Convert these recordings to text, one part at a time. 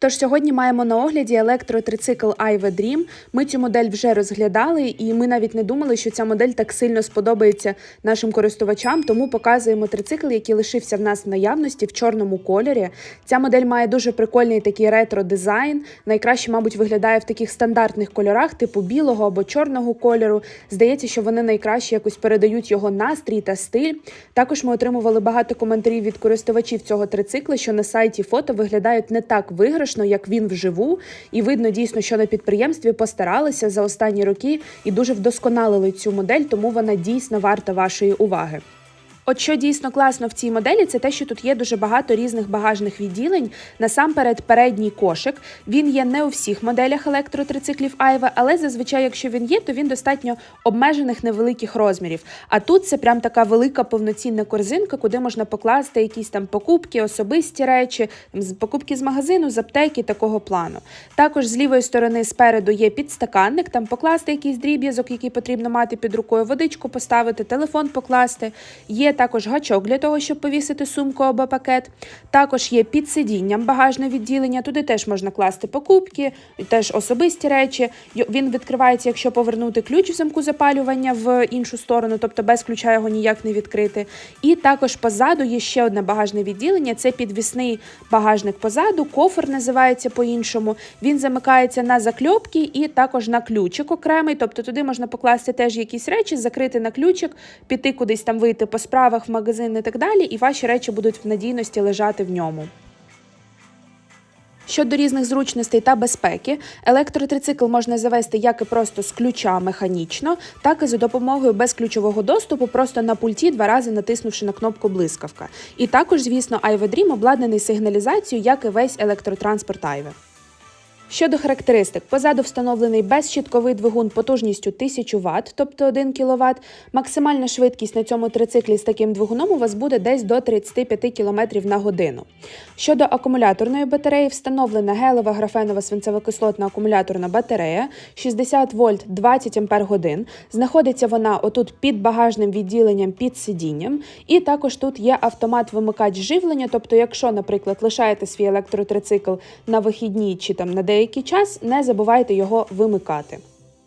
Тож сьогодні маємо на огляді електротрицикл Aive Dream. Ми цю модель вже розглядали, і ми навіть не думали, що ця модель так сильно сподобається нашим користувачам. Тому показуємо трицикл, який лишився в нас в наявності в чорному кольорі. Ця модель має дуже прикольний такий ретро-дизайн. Найкраще, мабуть, виглядає в таких стандартних кольорах, типу білого або чорного кольору. Здається, що вони найкраще якось передають його настрій та стиль. Також ми отримували багато коментарів від користувачів цього трицикла, що на сайті фото виглядають не так виграшно, як він вживу, і видно дійсно, що на підприємстві постаралися за останні роки і дуже вдосконалили цю модель, тому вона дійсно варта вашої уваги. От що дійсно класно в цій моделі, це те, що тут є дуже багато різних багажних відділень. Насамперед, передній кошик. Він є не у всіх моделях електротрициклів Айва, але зазвичай, якщо він є, то він достатньо обмежених невеликих розмірів. А тут це прям така велика повноцінна корзинка, куди можна покласти якісь там покупки, особисті речі, покупки з магазину, з аптеки такого плану. Також з лівої сторони спереду є підстаканник, там покласти якийсь дріб'язок, який потрібно мати під рукою, водичку поставити, телефон покласти. Є також гачок для того, щоб повісити сумку або пакет. Також є під сидінням багажне відділення. Туди теж можна класти покупки, теж особисті речі. Він відкривається, якщо повернути ключ в замку запалювання в іншу сторону, тобто без ключа його ніяк не відкрити. І також позаду є ще одне багажне відділення. Це підвісний багажник позаду, кофр називається по-іншому. Він замикається на закльопки і також на ключик окремий. Тобто туди можна покласти теж якісь речі, закрити на ключик, піти кудись там вийти по справах, в магазин і так далі, і ваші речі будуть в надійності лежати в ньому. Щодо різних зручностей та безпеки, електротрицикл можна завести як і просто з ключа механічно, так і за допомогою безключового доступу, просто на пульті два рази натиснувши на кнопку блискавка. І також, звісно, Dream обладнаний сигналізацією, як і весь електротранспорт Aive. Щодо характеристик, позаду встановлений безщітковий двигун потужністю 1000 Вт, тобто 1 кВт. Максимальна швидкість на цьому трициклі з таким двигуном у вас буде десь до 35 км на годину. Щодо акумуляторної батареї, встановлена гелева графенова свинцево-кислотна акумуляторна батарея 60 вольт 20 ампер годин. Знаходиться вона отут під багажним відділенням під сидінням. І також тут є автомат-вимикач живлення. Тобто, якщо, наприклад, лишаєте свій електротрицикл на вихідні чи там на деякий час, не забувайте його вимикати.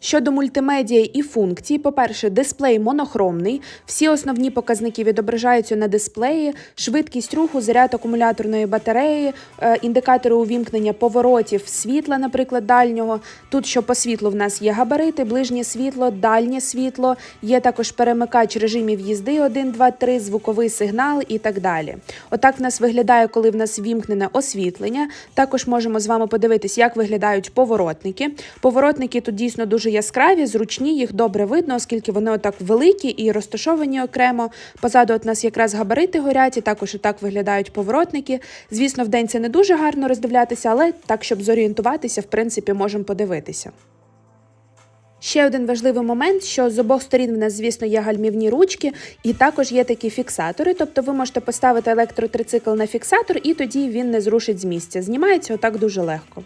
Щодо мультимедіа і функцій, по-перше, дисплей монохромний. Всі основні показники відображаються на дисплеї, швидкість руху, заряд акумуляторної батареї, е, індикатори увімкнення поворотів світла, наприклад, дальнього. Тут, що по світлу, в нас є габарити, ближнє світло, дальнє світло, є також перемикач режимів їзди 1, 2, 3, звуковий сигнал і так далі. Отак в нас виглядає, коли в нас вімкнене освітлення. Також можемо з вами подивитись, як виглядають поворотники. Поворотники тут дійсно дуже яскраві, зручні, їх добре видно, оскільки вони отак великі і розташовані окремо. Позаду от нас якраз габарити горять, і також отак виглядають поворотники. Звісно, в день це не дуже гарно роздивлятися, але так, щоб зорієнтуватися, в принципі, можемо подивитися. Ще один важливий момент, що з обох сторін в нас, звісно, є гальмівні ручки, і також є такі фіксатори. Тобто ви можете поставити електротрицикл на фіксатор, і тоді він не зрушить з місця. Знімається отак дуже легко.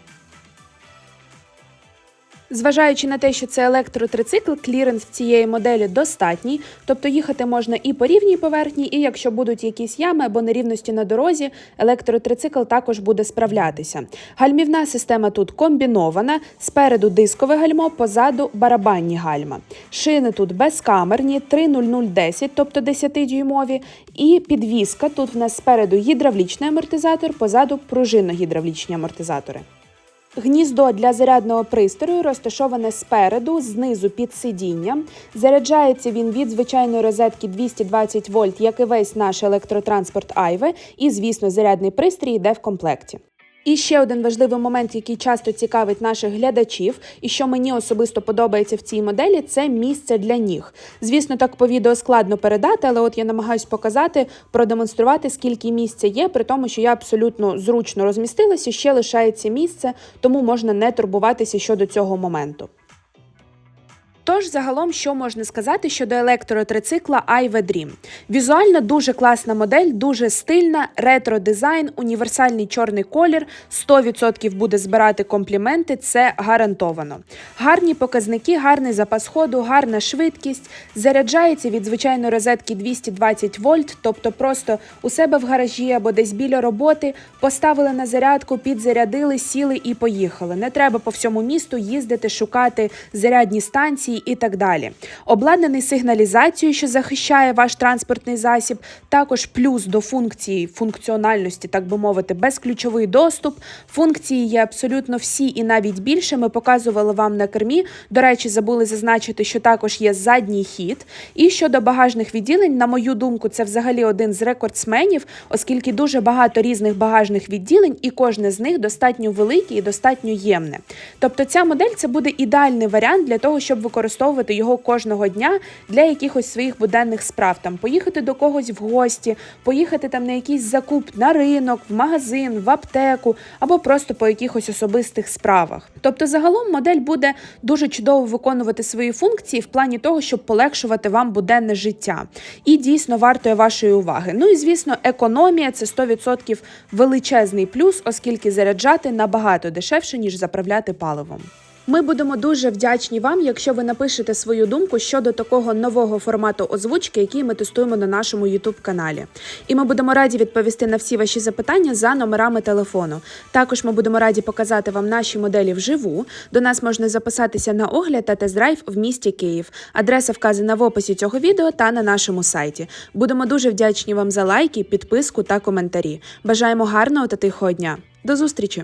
Зважаючи на те, що це електротрицикл, кліренс цієї моделі достатній, тобто їхати можна і по рівній поверхні, і якщо будуть якісь ями або нерівності на дорозі, електротрицикл також буде справлятися. Гальмівна система тут комбінована, спереду дискове гальмо, позаду барабанні гальма. Шини тут безкамерні, 30010, тобто 10-дюймові, і підвіска. Тут в нас спереду гідравлічний амортизатор, позаду пружинно-гідравлічні амортизатори. Гніздо для зарядного пристрою розташоване спереду, знизу під сидінням. Заряджається він від звичайної розетки 220 вольт, як і весь наш електротранспорт Айве. І, звісно, зарядний пристрій йде в комплекті. І ще один важливий момент, який часто цікавить наших глядачів, і що мені особисто подобається в цій моделі, це місце для ніг. Звісно, так по відео складно передати, але от я намагаюсь показати, продемонструвати, скільки місця є, при тому, що я абсолютно зручно розмістилася, ще лишається місце, тому можна не турбуватися щодо цього моменту. Тож, загалом, що можна сказати щодо електротрицикла Aive Dream? Візуально дуже класна модель, дуже стильна, ретро дизайн, універсальний чорний колір, 100% буде збирати компліменти, це гарантовано. Гарні показники, гарний запас ходу, гарна швидкість, заряджається від звичайної розетки 220 вольт, тобто просто у себе в гаражі або десь біля роботи поставили на зарядку, підзарядили, сіли і поїхали. Не треба по всьому місту їздити, шукати зарядні станції і так далі. Обладнаний сигналізацією, що захищає ваш транспортний засіб, також плюс до функції функціональності, так би мовити, безключовий доступ. Функції є абсолютно всі і навіть більше. Ми показували вам на кермі. До речі, забули зазначити, що також є задній хід. І щодо багажних відділень, на мою думку, це взагалі один з рекордсменів, оскільки дуже багато різних багажних відділень, і кожне з них достатньо велике і достатньо ємне. Тобто ця модель це буде ідеальний варіант для того, щоб використовувати його кожного дня для якихось своїх буденних справ. Там поїхати до когось в гості, поїхати там на якийсь закуп на ринок, в магазин, в аптеку або просто по якихось особистих справах. Тобто, загалом модель буде дуже чудово виконувати свої функції в плані того, щоб полегшувати вам буденне життя. І дійсно вартує вашої уваги. Ну і звісно, економія це 100% величезний плюс, оскільки заряджати набагато дешевше, ніж заправляти паливом. Ми будемо дуже вдячні вам, якщо ви напишете свою думку щодо такого нового формату озвучки, який ми тестуємо на нашому youtube каналі. І ми будемо раді відповісти на всі ваші запитання за номерами телефону. Також ми будемо раді показати вам наші моделі вживу. До нас можна записатися на огляд та тест-драйв в місті Київ. Адреса вказана в описі цього відео та на нашому сайті. Будемо дуже вдячні вам за лайки, підписку та коментарі. Бажаємо гарного та тихого дня. До зустрічі!